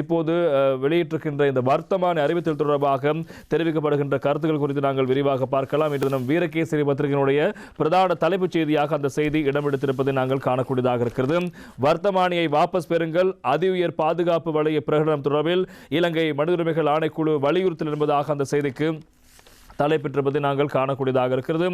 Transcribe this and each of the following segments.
இப்போது வெளியிட்டிருக்கின்ற இந்த வர்த்தமான அறிவித்தல் தொடர்பாக தெரிவிக்கப்படுகின்ற கருத்துக்கள் குறித்து நாங்கள் விரிவாக பார்க்கலாம். இன்று நம் வீரகேசரி பத்திரிகையினுடைய பிரதான தலைப்புச் செய்தியாக அந்த செய்தி இடம்பெடுத்திருப்பதை நாங்கள் காணக்கூடியதாக இருக்கிறது. வர்த்தமானியை வாபஸ் பெறுங்கள். அதி உயர் பாதுகாப்பு வளைய பிரகடனம் தொடர்பில் இலங்கை மனித உரிமைகள் ஆணைக்குழு வலியுறுத்தல் என்பதாக அந்த செய்திக்கு தலைப்பெற்றிருப்பதை நாங்கள் காணக்கூடியதாக இருக்கிறது.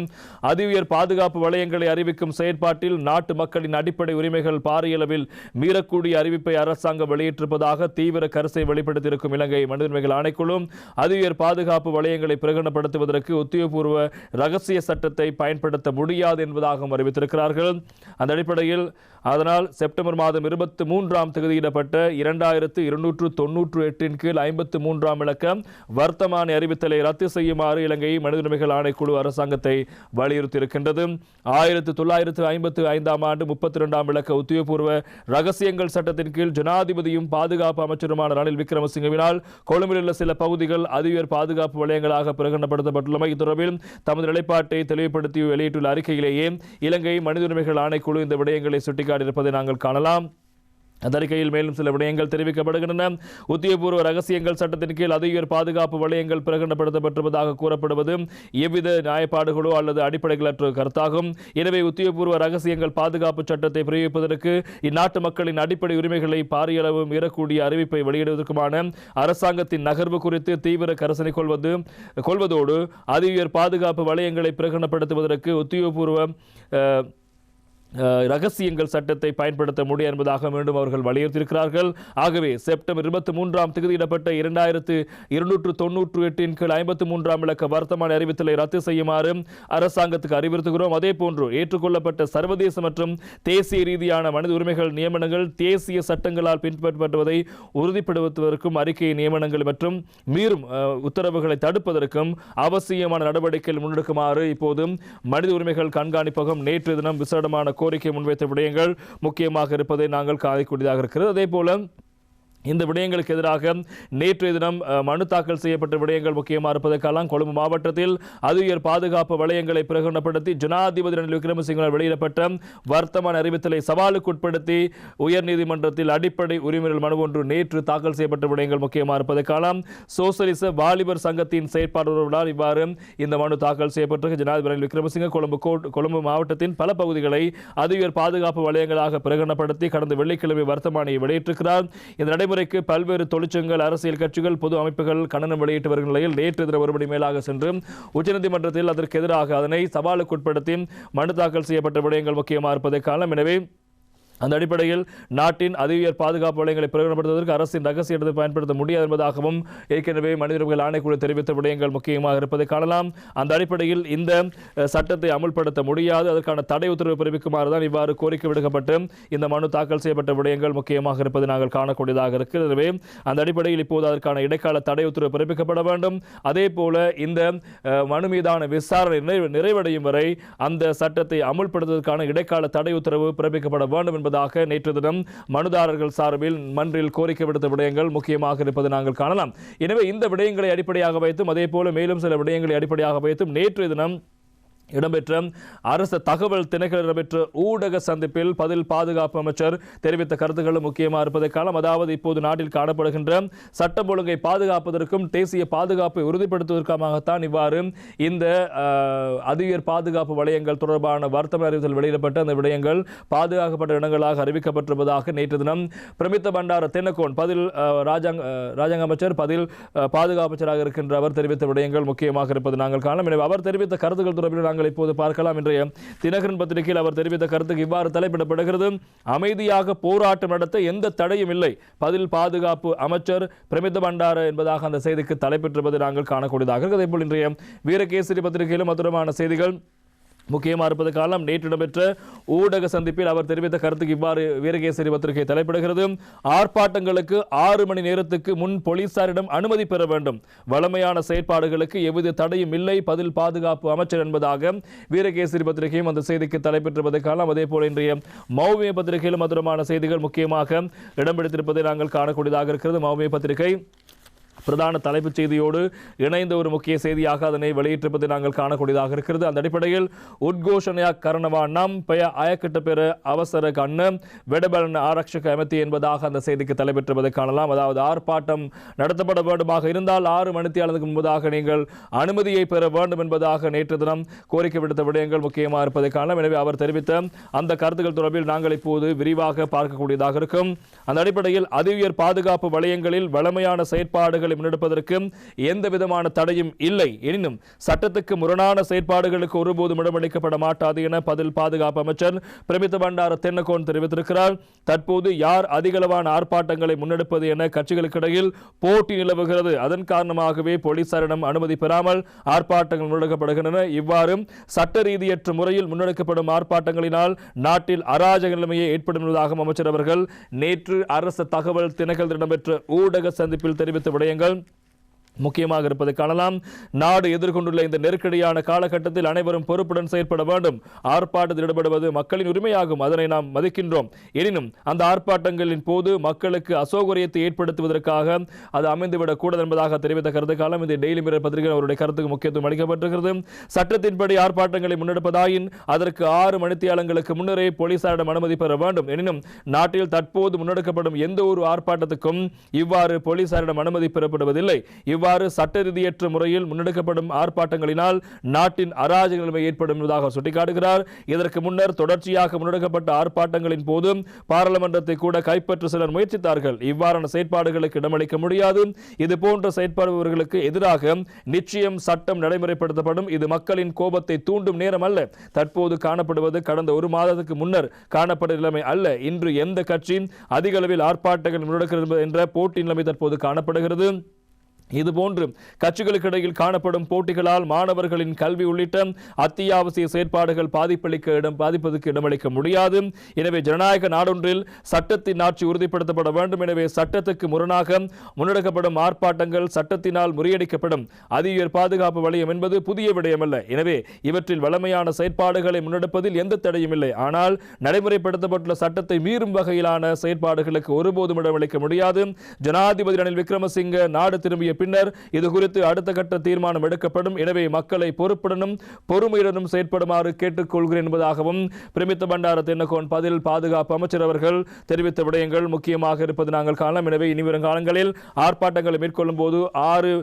அதி உயர் பாதுகாப்பு வளையங்களை அறிவிக்கும் செயற்பாட்டில் நாட்டு மக்களின் அடிப்படை உரிமைகள் பாரியளவில் மீறக்கூடிய அறிவிப்பை அரசாங்கம் வெளியிட்டிருப்பதாக தீவிர கருத்தை வெளிப்படுத்தியிருக்கும் இலங்கை மனித உரிமைகள் ஆணைக்குழு. அதி உயர் பாதுகாப்பு வளையங்களை பிரகடனப்படுத்துவதற்கு உத்தியோகபூர்வ ரகசிய சட்டத்தை பயன்படுத்த முடியாது என்பதாகவும் அறிவித்திருக்கிறார்கள். அந்த அடிப்படையில் அதனால் செப்டம்பர் மாதம் இருபத்தி மூன்றாம் தேதியிடப்பட்ட இரண்டாயிரத்து இருநூற்று தொன்னூற்று எட்டின் கீழ் ஐம்பத்து மூன்றாம் இலக்கம் வர்த்தமானி அறிவித்தலை ரத்து செய்யுமாறு இலங்கை மனித உரிமைகள் ஆணைக்குழு அரசாங்கத்தை வலியுறுத்தியிருக்கின்றது. ஆயிரத்தி தொள்ளாயிரத்து ஐம்பத்து ஐந்தாம் ஆண்டு முப்பத்தி ரெண்டாம் விளக்க உத்தியோகபூர்வ ரகசியங்கள் சட்டத்தின் கீழ் ஜனாதிபதியும் பாதுகாப்பு அமைச்சருமான ரணில் விக்ரமசிங்கவினால் கொழும்பில் உள்ள சில பகுதிகள் அதிஉயர் பாதுகாப்பு வலயங்களாக பிரகடனப்படுத்தப்பட்டுள்ளமை தொடர்பில் தமது நிலைப்பாட்டை தெளிவுபடுத்தி வெளியிட்டுள்ள அறிக்கையிலேயே இலங்கை மனித உரிமைகள் ஆணைக்குழு இந்த விடயங்களை சுட்டிக்காட்டியிருப்பதை நாங்கள் காணலாம். அந்த அறிக்கையில் மேலும் சில விடயங்கள் தெரிவிக்கப்படுகின்றன. உத்தியபூர்வ ரகசியங்கள் சட்டத்தின் கீழ் அதிக பாதுகாப்பு வளையங்கள் பிரகடனப்படுத்தப்பட்டிருப்பதாக கூறப்படுவது எவ்வித நியாயப்பாடுகளோ அல்லது அடிப்படைகளற்ற கருத்தாகும். எனவே உத்தியோகபூர்வ ரகசியங்கள் பாதுகாப்பு சட்டத்தை பிரயோகிப்பதற்கு இந்நாட்டு மக்களின் அடிப்படை உரிமைகளை பாரியளவு மீறக்கூடிய அறிவிப்பை வெளியிடுவதற்குமான அரசாங்கத்தின் நகர்வு குறித்து தீவிர கரசனை கொள்வது கொள்வதோடு அதிக பாதுகாப்பு வளையங்களை பிரகடனப்படுத்துவதற்கு உத்தியோகபூர்வ ரகசியங்கள் சட்டத்தை பயன்படுத்த முடியும் என்பதாக மீண்டும் அவர்கள் வலியுறுத்தியிருக்கிறார்கள். ஆகவே செப்டம்பர் இருபத்தி மூன்றாம் திகதியிடப்பட்ட இரண்டாயிரத்து இருநூற்று தொன்னூற்று எட்டின் கீழ் ஐம்பத்தி மூன்றாம் இலக்க வர்த்தமான அறிவித்தலை ரத்து செய்யுமாறு அரசாங்கத்துக்கு அறிவுறுத்துகிறோம். அதே போன்று ஏற்றுக்கொள்ளப்பட்ட சர்வதேச மற்றும் தேசிய ரீதியான மனித உரிமைகள் நியமனங்கள் தேசிய சட்டங்களால் பின்பற்றப்படுவதை உறுதிப்படுத்துவதற்கும் அறிக்கை நியமனங்கள் மற்றும் மீறும் உத்தரவுகளை தடுப்பதற்கும் அவசியமான நடவடிக்கைகள் முன்னெடுக்குமாறு இப்போது மனித உரிமைகள் கண்காணிப்பகம் நேற்று தினம் விசேடமான கோரிக்கை முன்வைத்த விடயங்கள் முக்கியமாக இருப்பதை நாங்கள் காதைக்கூடியதாக இருக்கிறது. அதே போல இந்த விடயங்களுக்கு எதிராக நேற்றைய தினம் மனு தாக்கல் செய்யப்பட்ட விடயங்கள் முக்கியமாக இருப்பதற்கெல்லாம் கொழும்பு மாவட்டத்தில் அதிகர் பாதுகாப்பு வளையங்களை பிரகடனப்படுத்தி ஜனாதிபதி ரணில் விக்ரமசிங்கனால் வெளியிடப்பட்ட வர்த்தமான அறிவித்தலை சவாலுக்குட்படுத்தி உயர்நீதிமன்றத்தில் அடிப்படை உரிமைகள் மனு ஒன்று நேற்று தாக்கல் செய்யப்பட்ட விடயங்கள் முக்கியமாக இருப்பதற்காலம் சோசலிச வாலிபர் சங்கத்தின் செயற்பாடுகளால் இவ்வாறு இந்த மனு தாக்கல் செய்யப்பட்டிருக்கு. ஜனாதிபதி ரணில் விக்ரமசிங்க கொழும்பு கொழும்பு மாவட்டத்தின் பல பகுதிகளை அதிகர் பாதுகாப்பு வளையங்களாக பிரகடனப்படுத்தி கடந்த வெள்ளிக்கிழமை வர்த்தமானியை வெளியிட்டிருக்கிறார். இந்த நடைமுறை நடைமுறைக்கு பல்வேறு தொழிற்சங்கங்கள் அரசியல் கட்சிகள் பொது அமைப்புகள் கண்டனம் வெளியிட்டு வருகிற நிலையில் நேற்று தினம் ஒருபடி மேலாக சென்று உச்சநீதிமன்றத்தில் அதற்கு எதிராக அதனை சவாலுக்குட்படுத்தி மனு தாக்கல் செய்யப்பட்ட விடயங்கள் முக்கியமாக இருப்பதை காலம் எனவே அந்த அடிப்படையில் நாட்டின் அதிக பாதுகாப்பு வளையங்களை பிரகடனப்படுத்துவதற்கு அரசின் ரகசிய இடத்தை பயன்படுத்த முடியாது என்பதாகவும் ஏற்கனவே மனித உரிமைகள் ஆணைக்குழு தெரிவித்த விடயங்கள் முக்கியமாக இருப்பதை காணலாம். அந்த அடிப்படையில் இந்த சட்டத்தை அமுல்படுத்த முடியாது. அதற்கான தடை உத்தரவு பிறப்பிக்குமாறு தான் இவ்வாறு கோரிக்கை விடுக்கப்பட்டு இந்த மனு தாக்கல் செய்யப்பட்ட விடயங்கள் முக்கியமாக இருப்பதை நாங்கள் காணக்கூடியதாக இருக்கிறது அந்த அடிப்படையில் இப்போது அதற்கான இடைக்கால தடை உத்தரவு பிறப்பிக்கப்பட வேண்டும். அதே போல இந்த மனு மீதான விசாரணை நிறைவு- நிறைவடையும் வரை அந்த சட்டத்தை அமுல்படுத்துவதற்கான இடைக்கால தடை உத்தரவு பிறப்பிக்கப்பட வேண்டும் என்பது என்பதாக நேற்று தினம் மனுதாரர்கள் சார்பில் மன்றில் கோரிக்கை விடுத்த விடயங்கள் முக்கியமாக இருப்பதை நாங்கள் காணலாம். எனவே இந்த விடயங்களை அடிப்படையாக வைத்தும் அதே போல மேலும் சில விடயங்களை அடிப்படையாக வைத்தும் நேற்று தினம் இடம்பெற்ற அரசு தகவல் திணைகள் இடம்பெற்ற ஊடக சந்திப்பில் பதில் பாதுகாப்பு அமைச்சர் தெரிவித்த கருத்துக்களும் முக்கியமாக இருப்பதை காலம் அதாவது இப்போது நாட்டில் காணப்படுகின்ற சட்டம் ஒழுங்கை பாதுகாப்பதற்கும் தேசிய பாதுகாப்பை உறுதிப்படுத்துவதற்காகத்தான் இவ்வாறு இந்த அதிகர் பாதுகாப்பு வளையங்கள் தொடர்பான வர்த்தக அறிவித்தல் வெளியிடப்பட்ட அந்த விடயங்கள் பாதுகாக்கப்பட்ட இடங்களாக அறிவிக்கப்பட்டிருப்பதாக நேற்று தினம் பிரமித்த பண்டார தென்னக்கோன் பதில் ராஜாங்க ராஜாங்க அமைச்சர் பதில் பாதுகாப்பு அமைச்சராக இருக்கின்ற அவர் தெரிவித்த விடயங்கள் முக்கியமாக இருப்பது நாங்கள் காணலாம் எனவே அவர் தெரிவித்த கருத்துக்கள் தொடர்பில் நாங்கள் இப்போது பார்க்கலாம். இன்றைய தினகரன் பத்திரிகையில் அவர் தெரிவித்த கருத்துக்கு இவ்வாறு தலைப்பிடப்படுகிறது. அமைதியாக போராட்டம் நடத்த எந்த தடையும் இல்லை. பதில் பாதுகாப்பு அமைச்சர் பிரமித பண்டார என்பதாக அந்த செய்திக்கு தலைப்பெற்றிருப்பதை நாங்கள் காணக்கூடியதாக இருக்கிறது அதேபோல் இன்றைய வீரகேசரி பத்திரிகையிலும் மதுரமான செய்திகள். முக்கியமாக இருப்பது காலம் நேற்று இடம்பெற்ற ஊடக சந்திப்பில் அவர் தெரிவித்த கருத்துக்கு இவ்வாறு வீரகேசரி பத்திரிகை தலைப்படுகிறது. ஆர்ப்பாட்டங்களுக்கு ஆறு மணி நேரத்துக்கு முன் போலீசாரிடம் அனுமதி பெற வேண்டும். வளமையான செயற்பாடுகளுக்கு எவ்வித தடையும் இல்லை. பதில் பாதுகாப்பு அமைச்சர் என்பதாக வீரகேசரி பத்திரிகையும் அந்த செய்திக்கு தலைப்பெற்றிருப்பதை காலம் அதே போல இன்றைய மௌமிய பத்திரிகையிலும் மதுரமான செய்திகள் முக்கியமாக இடம்பெடுத்திருப்பதை நாங்கள் காணக்கூடியதாக இருக்கிறது. மௌமிய பத்திரிகை பிரதான தலைப்புச் செய்தியோடு இணைந்த ஒரு முக்கிய செய்தியாக அதனை வெளியிட்டிருப்பதை நாங்கள் காணக்கூடியதாக இருக்கிறது. அந்த அடிப்படையில் உத்கோஷணையா கரணவா நம் பெய அயக்கிட்ட பெற அவசர கண்ணு வெடபலன் ஆரக்ஷக அமைத்தி என்பதாக அந்த செய்திக்கு தலைப்பெற்றுவதை காணலாம். அதாவது ஆர்ப்பாட்டம் நடத்தப்பட வேண்டுமாக இருந்தால் ஆறு மணித்தியாளருக்கு முன்பதாக நீங்கள் அனுமதியை பெற வேண்டும் என்பதாக நேற்று தினம் கோரிக்கை விடுத்த விடயங்கள் முக்கியமாக இருப்பதை காணலாம். எனவே அவர் தெரிவித்த அந்த கருத்துக்கள் தொடர்பில் நாங்கள் இப்போது விரிவாக பார்க்கக்கூடியதாக இருக்கும். அந்த அடிப்படையில் அதிவியர் பாதுகாப்பு வளையங்களில் வளமையான செயற்பாடுகள் செயற்பாடுகளை முன்னெடுப்பதற்கு எந்த விதமான தடையும் இல்லை. எனினும் சட்டத்துக்கு முரணான செயற்பாடுகளுக்கு ஒருபோதும் இடமளிக்கப்பட மாட்டாது என பதில் பாதுகாப்பு அமைச்சர் பிரமித்த பண்டார தென்னகோன் தெரிவித்திருக்கிறார். தற்போது யார் அதிகளவான ஆர்ப்பாட்டங்களை முன்னெடுப்பது என கட்சிகளுக்கிடையில் போட்டி நிலவுகிறது. அதன் காரணமாகவே போலீசாரிடம் அனுமதி பெறாமல் ஆர்ப்பாட்டங்கள் முன்னெடுக்கப்படுகின்றன. இவ்வாறு சட்ட ரீதியற்ற முறையில் முன்னெடுக்கப்படும் ஆர்ப்பாட்டங்களினால் நாட்டில் அராஜக நிலைமையை ஏற்படும் என்பதாகவும் அமைச்சர் அவர்கள் நேற்று அரசு தகவல் திணைகள் இடம்பெற்ற ஊடக சந்திப்பில் தெரிவித்த விடயங்கள் முக்கியமாக இருப்பதை காணலாம். நாடு எதிர்கொண்டுள்ள இந்த நெருக்கடியான காலகட்டத்தில் அனைவரும் பொறுப்புடன் செயற்பட வேண்டும். ஆர்ப்பாட்டத்தில் ஈடுபடுவது மக்களின் உரிமையாகும். அதனை நாம் மதிக்கின்றோம். எனினும் அந்த ஆர்ப்பாட்டங்களின் போது மக்களுக்கு அசௌகரியத்தை ஏற்படுத்துவதற்காக அது அமைந்துவிடக் கூடாது என்பதாக தெரிவித்த கருத்து காலம் இந்த டெய்லி மிரர் பத்திரிகை அவருடைய கருத்துக்கு முக்கியத்துவம் அளிக்கப்பட்டிருக்கிறது. சட்டத்தின்படி ஆர்ப்பாட்டங்களை முன்னெடுப்பதாயின் அதற்கு ஆறு மணித்தியாலங்களுக்கு முன்னரே போலீசாரிடம் அனுமதி பெற வேண்டும். எனினும் நாட்டில் தற்போது முன்னெடுக்கப்படும் எந்த ஒரு ஆர்ப்பாட்டத்துக்கும் இவ்வாறு போலீசாரிடம் அனுமதி பெறப்படுவதில்லை. இவ்வாறு சட்ட ரீதியற்ற முறையில் முன்னெடுக்கப்படும் ஆர்ப்பாட்டங்களினால் நாட்டின் அராஜக நிலைமை ஏற்படும் என்பதாக சுட்டிக்காட்டுகிறார். இதற்கு முன்னர் தொடர்ச்சியாக முன்னெடுக்கப்பட்ட ஆர்ப்பாட்டங்களின் போது பாராளுமன்றத்தை கூட கைப்பற்ற சிலர் முயற்சித்தார்கள். இவ்வாறான செயற்பாடுகளுக்கு இடமளிக்க முடியாது. இதுபோன்ற செயற்பாடுபவர்களுக்கு எதிராக நிச்சயம் சட்டம் நடைமுறைப்படுத்தப்படும். இது மக்களின் கோபத்தை தூண்டும் நேரம் அல்ல. தற்போது காணப்படுவது கடந்த ஒரு மாதத்துக்கு முன்னர் காணப்பட்ட நிலைமை அல்ல. இன்று எந்த கட்சி அதிக அளவில் ஆர்ப்பாட்டங்கள் முன்னெடுக்கிறது என்ற போட்டி நிலைமை தற்போது காணப்படுகிறது. இதுபோன்று கட்சிகளுக்கு இடையில் காணப்படும் போட்டிகளால் மாணவர்களின் கல்வி உள்ளிட்ட அத்தியாவசிய செயற்பாடுகள் பாதிப்பளிக்க இடம் பாதிப்பதற்கு இடமளிக்க முடியாது. எனவே ஜனநாயக நாடொன்றில் சட்டத்தின் ஆட்சி உறுதிப்படுத்தப்பட வேண்டும். எனவே சட்டத்துக்கு முரணாக முன்னெடுக்கப்படும் ஆர்ப்பாட்டங்கள் சட்டத்தினால் முறியடிக்கப்படும். அதிஉயர் பாதுகாப்பு வளையம் என்பது புதிய விடயமல்ல. எனவே இவற்றில் வளமையான செயற்பாடுகளை முன்னெடுப்பதில் எந்த தடையும் இல்லை. ஆனால் நடைமுறைப்படுத்தப்பட்டுள்ள சட்டத்தை மீறும் வகையிலான செயற்பாடுகளுக்கு ஒருபோதும் இடமளிக்க முடியாது. ஜனாதிபதி ரணில் விக்ரமசிங்க நாடு திரும்பிய பின்னர் இது குறித்து அடுத்த கட்ட தீர்மானம் எடுக்கப்படும். எனவே மக்களை பொறுப்புடனும் பொறுமையுடனும் செயற்படுமாறு கேட்டுக்கொள்கிறேன் என்பதாகவும் பிரமித்த பண்டார தென்னகோன் பதில் பாதுகாப்பு அமைச்சர் அவர்கள் தெரிவித்த விடயங்கள் முக்கியமாக இருப்பது நாங்கள் காணலாம். எனவே இனிவரும் காலங்களில் ஆர்ப்பாட்டங்களை மேற்கொள்ளும் போது ஆறு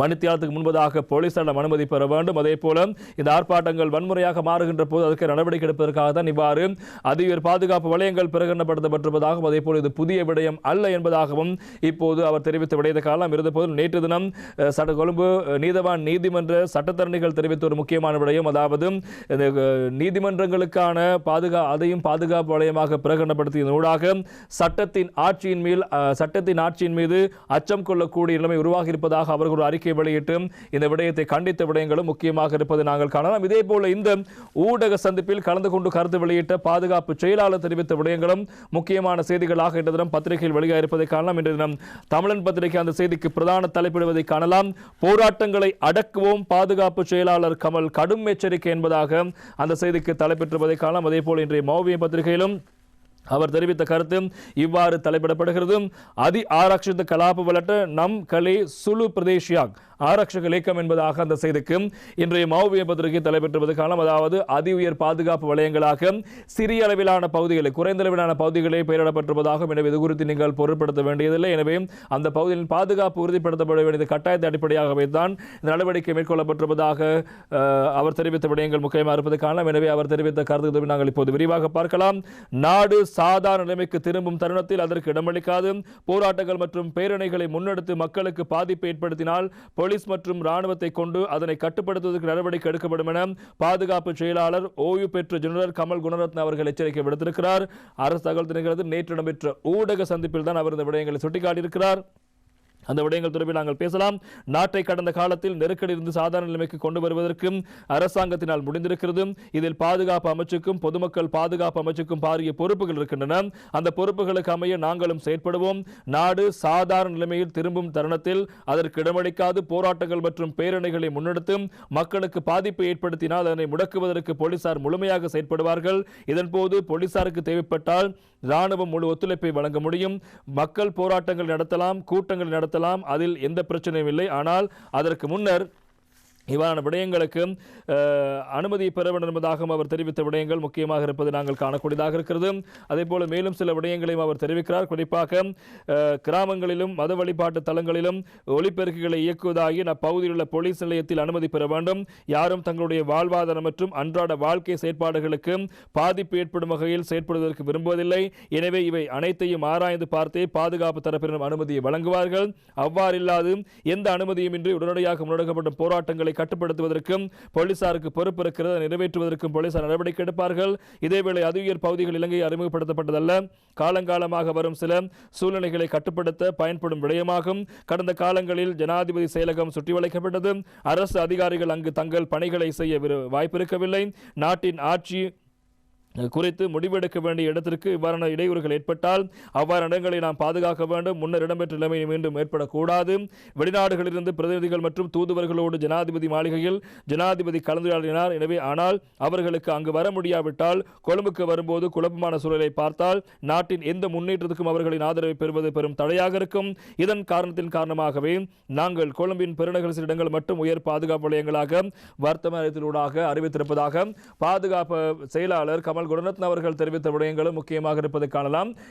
மணித்தியாலத்துக்கு முன்பதாக போலீசாரிடம் அனுமதி பெற வேண்டும். அதே போல இந்த ஆர்ப்பாட்டங்கள் வன்முறையாக மாறுகின்ற போது அதற்கு நடவடிக்கை எடுப்பதற்காக தான் இவ்வாறு அதிபர் பாதுகாப்பு வலயங்கள் பிரகடனப்படுத்தப்பட்டிருப்பதாகவும் அதே போல இது புதிய விடயம் அல்ல என்பதாகவும் இப்போது அவர் தெரிவித்த விடயத்தை காலம் இருந்தபோது நேற்று தினம் சட்ட கொழும்பு நீதவான் நீதிமன்ற சட்டத்தரணிகள் தெரிவித்த ஒரு முக்கியமான விடயம். அதாவது இந்த நீதிமன்றங்களுக்கான பாதுகா அதையும் பாதுகாப்பு வலயமாக பிரகடனப்படுத்தியதன் ஊடாக சட்டத்தின் ஆட்சியின் மேல் சட்டத்தின் ஆட்சியின் மீது அச்சம் கொள்ளக்கூடிய நிலைமை உருவாகி இருப்பதாக அவர்கள் ஒரு அறிக்கை வெளியிட்டு இந்த விடயத்தை கண்டித்த விடயங்களும் முக்கியமாக இருப்பதை நாங்கள் காணலாம். இதே போல இந்த ஊடக சந்திப்பில் கலந்து கொண்டு கருத்து வெளியிட்ட பாதுகாப்பு செயலாளர் தெரிவித்த விடயங்களும் முக்கியமான செய்திகளாக இன்று தினம் பத்திரிகையில் வெளியாக இருப்பதை காணலாம். இன்று தினம் தமிழன் பத்திரிகை அந்த செய்திக்கு பிரதான தலைப்பிடுவதை காணலாம். போராட்டங்களை அடக்குவோம் பாதுகாப்பு செயலாளர் கமல் கடும் எச்சரிக்கை என்பதாக அந்த செய்திக்கு தலைப்பெற்றுவதை காணலாம். அதே போல இன்றைய மௌவிய பத்திரிகையிலும் அவர் தெரிவித்த கருத்து இவ்வாறு தலைப்பிடப்படுகிறது. அதி ஆரக்ஷித கலாப்பு வலட்ட நம் கலே சுலு பிரதேஷியாக். ஆரக்ஷக இயக்கம் என்பதாக அந்த செய்திக்கு இன்றைய மௌவிய பத்திரிகை தலைப்பெற்றுவது காலம் அதாவது அதி உயர் பாதுகாப்பு வலயங்களாக சிறிய அளவிலான பகுதிகளை குறைந்த அளவிலான பகுதிகளை பெயரிடப்பட்டிருப்பதாகவும் எனவே இது குறித்து நீங்கள் பொருட்படுத்த வேண்டியதில்லை. எனவே அந்த பகுதியின் பாதுகாப்பு உறுதிப்படுத்தப்பட வேண்டியது கட்டாயத்தை அடிப்படையாகவே தான் இந்த நடவடிக்கை மேற்கொள்ளப்பட்டிருப்பதாக அவர் தெரிவித்த விடயங்கள் முக்கியமாக இருப்பது காரணம். எனவே அவர் தெரிவித்த கருத்து நாங்கள் இப்போது விரிவாக பார்க்கலாம். நாடு சாதாரண நிலைமைக்கு திரும்பும் தருணத்தில் அதற்கு இடமளிக்காது. போராட்டங்கள் மற்றும் பேரணிகளை முன்னெடுத்து மக்களுக்கு பாதிப்பை ஏற்படுத்தினால் போலீஸ் மற்றும் ராணுவத்தை கொண்டு அதனை கட்டுப்படுத்துவதற்கு நடவடிக்கை எடுக்கப்படும் என பாதுகாப்பு செயலாளர் ஓய்வு பெற்ற ஜெனரல் கமல் குணரத்ன அவர்கள் எச்சரிக்கை விடுத்திருக்கிறார். அரசு தகவல் திணைக்கிறது நேற்று நடைபெற்ற ஊடக சந்திப்பில் தான் அவர் இந்த விடயங்களை சுட்டிக்காட்டியிருக்கிறார். அந்த விடயங்கள் தொடர்பில் நாங்கள் பேசலாம். நாட்டை கடந்த காலத்தில் நெருக்கடி இருந்து சாதாரண நிலைமைக்கு கொண்டு வருவதற்கும் அரசாங்கத்தினால் முடிந்திருக்கிறது. இதில் பாதுகாப்பு அமைச்சுக்கும் பொதுமக்கள் பாதுகாப்பு அமைச்சுக்கும் பாரிய பொறுப்புகள் இருக்கின்றன. அந்த பொறுப்புகளுக்கு அமைய நாங்களும் செயற்படுவோம். நாடு சாதாரண நிலைமையில் திரும்பும் தருணத்தில் அதற்கு இடமளிக்காது. போராட்டங்கள் மற்றும் பேரணிகளை முன்னெடுத்து மக்களுக்கு பாதிப்பை ஏற்படுத்தினால் அதனை முடக்குவதற்கு போலீசார் முழுமையாக செயற்படுவார்கள். இதன்போது போலீசாருக்கு தேவைப்பட்டால் இராணுவம் முழு ஒத்துழைப்பை வழங்க முடியும். மக்கள் போராட்டங்கள் நடத்தலாம் கூட்டங்கள் நடத்த பயன்படுத்தலாம் அதில் எந்த பிரச்சனையும் இல்லை. ஆனால் அதற்கு முன்னர் இவ்வாறான விடயங்களுக்கு அனுமதி பெற வேண்டும் என்பதாகவும் அவர் தெரிவித்த விடயங்கள் முக்கியமாக இருப்பது நாங்கள் காணக்கூடியதாக இருக்கிறது. அதே போல மேலும் சில விடயங்களையும் அவர் தெரிவிக்கிறார். குறிப்பாக கிராமங்களிலும் மத வழிபாட்டு தலங்களிலும் ஒளிப்பெருக்குகளை இயக்குவதாகி அப்பகுதியில் உள்ள போலீஸ் நிலையத்தில் அனுமதி பெற வேண்டும். யாரும் தங்களுடைய வாழ்வாதாரம் மற்றும் அன்றாட வாழ்க்கை செயற்பாடுகளுக்கு பாதிப்பு ஏற்படும் வகையில் செயற்படுவதற்கு விரும்புவதில்லை. எனவே இவை அனைத்தையும் ஆராய்ந்து பார்த்தே பாதுகாப்பு தரப்பினரும் அனுமதியை வழங்குவார்கள். அவ்வாறில்லாது எந்த அனுமதியும் இன்றி உடனடியாக முன்னெடுக்கப்படும் போராட்டங்களை கட்டுப்படுத்துவதற்கும் போலீசாருக்கு பொறுப்பு இருக்கிறது நிறைவேற்றுவதற்கும் போலீசார் நடவடிக்கை எடுப்பார்கள். இதேவேளை அதியுயர் பகுதிகள் இலங்கை அறிமுகப்படுத்தப்பட்டதல்ல. காலங்காலமாக வரும் சில சூழ்நிலைகளை கட்டுப்படுத்த பயன்படும் விடயமாகும். கடந்த காலங்களில் ஜனாதிபதி செயலகம் சுற்றி வளைக்கப்பட்டது. அரசு அதிகாரிகள் அங்கு தங்கள் பணிகளை செய்ய வாய்ப்பிருக்கவில்லை. நாட்டின் ஆட்சி குறித்து முடிவெடுக்க வேண்டிய இடத்திற்கு இவ்வாறான இடையூறுகள் ஏற்பட்டால் அவ்வாறு இடங்களை நாம் பாதுகாக்க வேண்டும். முன்னர் இடம்பெற்ற நிலைமை மீண்டும் ஏற்படக்கூடாது. வெளிநாடுகளிலிருந்து பிரதிநிதிகள் மற்றும் தூதுவர்களோடு ஜனாதிபதி மாளிகையில் ஜனாதிபதி கலந்துரையாடினார். எனவே ஆனால் அவர்களுக்கு அங்கு வர முடியாவிட்டால் கொழும்புக்கு வரும்போது குழப்பமான சூழலை பார்த்தால் நாட்டின் எந்த முன்னேற்றத்துக்கும் அவர்களின் ஆதரவை பெறுவது பெரும் தடையாக இருக்கும். இதன் காரணத்தின் காரணமாகவே நாங்கள் கொழும்பின் பெருநகர இடங்கள் மற்றும் உயர் பாதுகாப்பு நிலையங்களாக வர்த்தமானத்திலூடாக அறிவித்திருப்பதாக பாதுகாப்பு செயலாளர் கமல் குணரத்ன அவர்கள் தெரிவித்த விடயங்களும் முக்கியமாக இருப்பதை காணலாம்.